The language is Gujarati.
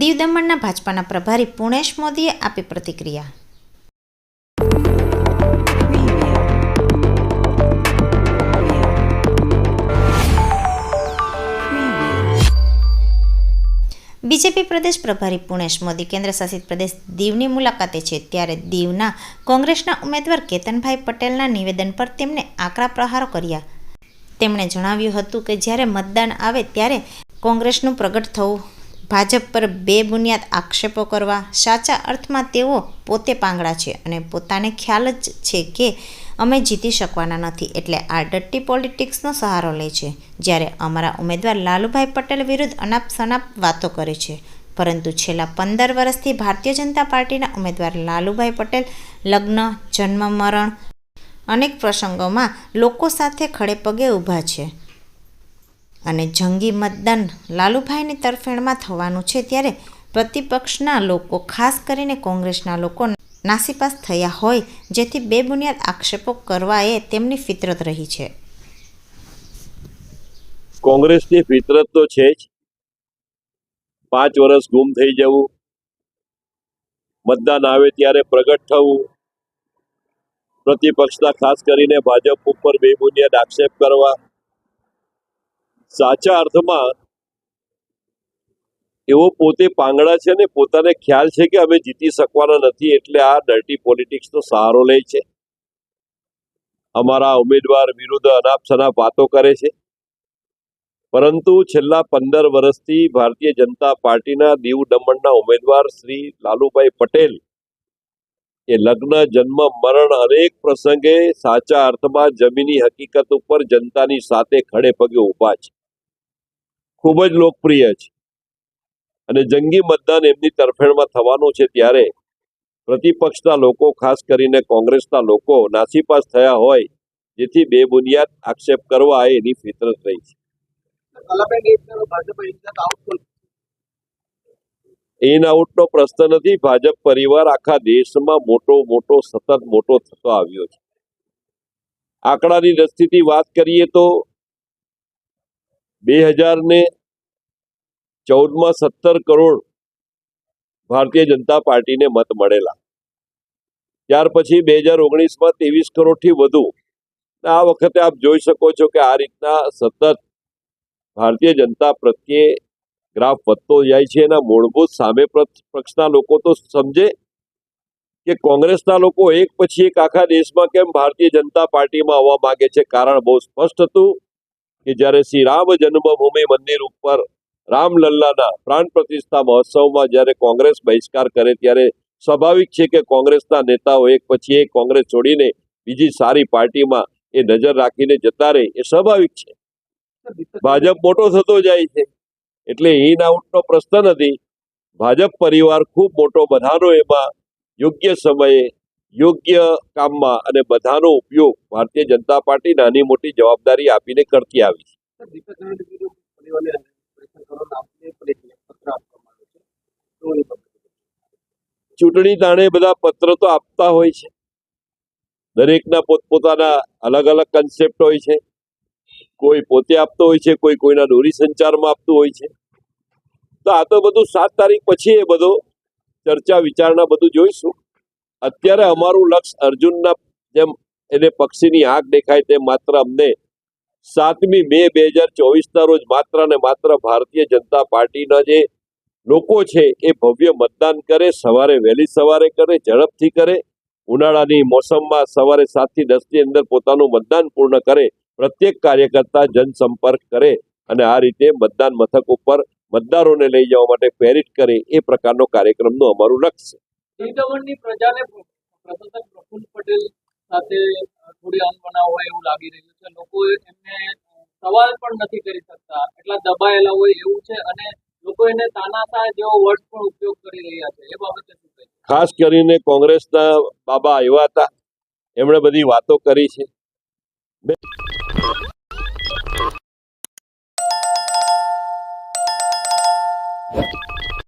દીવ દમણના ભાજપાના પ્રભારી પુણેશ મોદીએ આપી પ્રતિક્રિયા. બીજેપી પ્રદેશ પ્રભારી પુણેશ મોદી કેન્દ્ર શાસિત પ્રદેશ દીવની મુલાકાતે છે ત્યારે દીવના કોંગ્રેસના ઉમેદવાર કેતનભાઈ પટેલના નિવેદન પર તેમણે આકરા પ્રહારો કર્યા. તેમણે જણાવ્યું હતું કે જ્યારે મતદાન આવે ત્યારે કોંગ્રેસનું પ્રગટ થવું ભાજપ પર બે બુનિયાદ આક્ષેપો કરવા સાચા અર્થમાં તેઓ પોતે પાંગડા છે અને પોતાને ખ્યાલ જ છે કે અમે જીતી શકવાના નથી એટલે આ ડટ્ટી પોલિટિક્સનો સહારો લે છે, જ્યારે અમારા ઉમેદવાર લાલુભાઈ પટેલ વિરુદ્ધ અનાપ શનાપ વાતો કરે છે. પરંતુ છેલ્લા પંદર વર્ષથી ભારતીય જનતા પાર્ટીના ઉમેદવાર લાલુભાઈ પટેલ લગ્ન જન્મ મરણ અનેક પ્રસંગોમાં લોકો સાથે ખડેપગે ઊભા છે. અને જંગી મતદાન લાલુભાઈની તરફેણમાં થવાનું છે ત્યારે પ્રતિપક્ષના લોકો, ખાસ કરીને કોંગ્રેસના લોકો, નાસીપાસ થયા હોય, જેથી બે બુનિયાદ આક્ષેપો કરવા એ તેમની ફિતરત રહી છે. કોંગ્રેસની ફિતરત તો છે જ. પાંચ વર્ષ ગુમ થઈ જવું, મતદાન આવે ત્યારે પ્રગટ થવું, પ્રતિપક્ષના ખાસ કરીને ભાજપ ઉપર બેબુનિયાદ આક્ષેપ કરવા સાચા અર્થમાં એવો પોતે પાંગડા છે ને પોતાને ખ્યાલ છે કે અમે જીતી શકવાના નથી એટલે આ ડર્ટી પોલિટિક્સનો સહારો લે છે. અમારા ઉમેદવાર વિરુદ્ધ અનાપ શનાપ વાતો કરે છે. પરંતુ છેલ્લા પંદર વર્ષથી ભારતીય જનતા પાર્ટીના દીવ દમણના ઉમેદવાર શ્રી લાલુભાઈ પટેલ એ લગ્ન, જન્મ, મરણ અનેક પ્રસંગે સાચા અર્થમાં જમીની હકીકત ઉપર જનતાની સાથે ખડે પગે ઊભા છે. ખૂબ જ લોકપ્રિય છે. અને જંગી મતદાન એમની તરફેણમાં થવાનું છે ત્યારે પ્રતિપક્ષના લોકો, ખાસ કરીને કોંગ્રેસના લોકો, નાસીપાસ થયા હોય, જેથી બે બુનિયાદ આક્ષેપ કરવા એની ફિતરત રહી છે. ઇન આઉટનો પ્રશ્ન નથી, ભાજપ પરિવાર આખા દેશમાં મોટો મોટો, સતત મોટો થતો આવ્યો છે. આંકડાની દ્રષ્ટિથી વાત કરીએ તો બે હજાર ને ચૌદમાં સત્તર કરોડ ભારતીય જનતા પાર્ટીને મત મળેલા. ત્યાર પછી બે હજાર ઓગણીસમાં ત્રેવીસ કરોડથી વધુ. આ વખતે આપ જોઈ શકો છો કે આ રીતના સતત ભારતીય જનતા પ્રત્યે ગ્રાફ વધતો જાય છે. એના મૂળભૂત સામે પક્ષના લોકો તો સમજે કે કોંગ્રેસના લોકો એક પછી એક આખા દેશમાં કેમ ભારતીય જનતા પાર્ટીમાં આવવા માગે છે. કારણ બહુ સ્પષ્ટ હતું કે જ્યારે શ્રી રામ જન્મભૂમિ મંદિર ઉપર રામલલ્લાના પ્રાણ પ્રતિષ્ઠા મહોત્સવમાં જ્યારે કોંગ્રેસ બહિષ્કાર કરે ત્યારે સ્વાભાવિક છે કે કોંગ્રેસના નેતાઓ એક પછી એક કોંગ્રેસ છોડીને બીજી સારી પાર્ટીમાં એ નજર રાખીને જતા રહે, એ સ્વાભાવિક છે. ભાજપ મોટો થતો જાય છે. એટલે ઇન આઉટનો પ્રશ્ન નથી. ભાજપ પરિવાર ખૂબ મોટો, બધાનો એમાં યોગ્ય સમયે યોગ્ય કામમાં અને બધાનો ઉપયોગ ભારતીય જનતા પાર્ટી નાની મોટી જવાબદારી આપીને કરતી આવી છે. ચૂંટણી તાણે બધા પત્ર તો આપતા હોય છે. દરેકના પોતપોતાના અલગ અલગ કન્સેપ્ટ હોય છે. કોઈ પોતે આપતો હોય છે કોઈ કોઈના દોરી સંચારમાં આપતું હોય છે. તો આ તો બધું સાત તારીખ પછી એ બધો ચર્ચા વિચારણા બધું જોઈશું. અત્યારે અમારું લક્ષ્ય અર્જુનના જેમ એને પક્ષીની આંખ દેખાય તેમ માત્ર અમને સાતમી મે બે હજાર ચોવીસના રોજ માત્ર ને માત્ર ભારતીય જનતા પાર્ટીના જે લોકો છે એ ભવ્ય મતદાન કરે, સવારે વહેલી સવારે કરે, ઝડપથી કરે, ઉનાળાની મોસમમાં સવારે સાતથી દસની અંદર પોતાનું મતદાન પૂર્ણ કરે, પ્રત્યેક કાર્યકર્તા જનસંપર્ક કરે અને આ રીતે મતદાન મથક ઉપર મતદારોને લઈ જવા માટે પ્રેરિત કરે એ પ્રકારનો કાર્યક્રમનું અમારું લક્ષ્ય છે. દીવદમણની પ્રજાને પ્રશાસક પ્રફુલ્લ પટેલ સાથે થોડી અનબનાવ હોય એવું લાગી રહ્યું છે. લોકો એમને સવાલ પણ નથી કરી શકતા. એટલા દબાયેલા હોય એવું છે અને લોકો એને તાનાશાહ જેવો વર્ડ પણ ઉપયોગ કરી રહ્યા છે. એ બાબતે ખાસ કરીને કોંગ્રેસના બાબા આવ્યા હતા. એમણે બધી વાતો કરી છે.